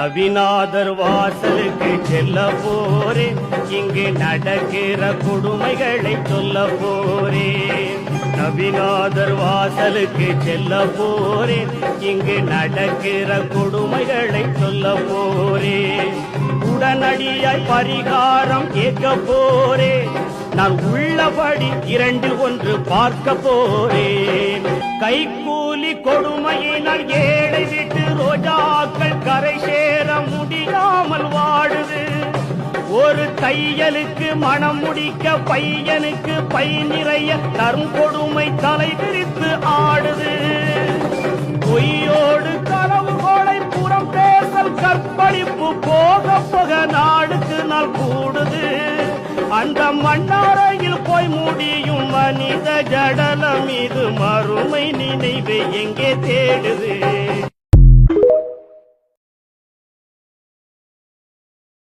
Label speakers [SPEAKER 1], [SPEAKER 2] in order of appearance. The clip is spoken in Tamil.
[SPEAKER 1] நவிநாதர் வாசலுக்கு செல்ல போறேன் இங்கு நடக்கிற கொடுமைகளை சொல்ல போறேன் நவிநாதர் வாசலுக்கு செல்ல போறேன் இங்கு நடக்கிற கொடுமைகளை சொல்ல போறேன் உடனடியாய் பரிகாரம் கேட்க போறேன் நான் உள்ளபடி இரண்டு ஒன்று பார்க்க போறேன் கைக்கூலி நான் ஏழை விட்டு ரோஜாக்கள் கரை ஒரு தையலுக்கு மனம் முடிக்க பையனுக்கு பை நிறைய தரும் கொடுமை தலை விரித்து ஆடுது. பொய்யோடு களவு கோளை புறம் பேசல் கற்பழிப்பு போக போக நாடுக்கு நாள் கூடுது. அந்த மண்ணாரையில் போய் முடியும் மனித ஜடலம் இது மறுமை நினைவு எங்கே தேடுது?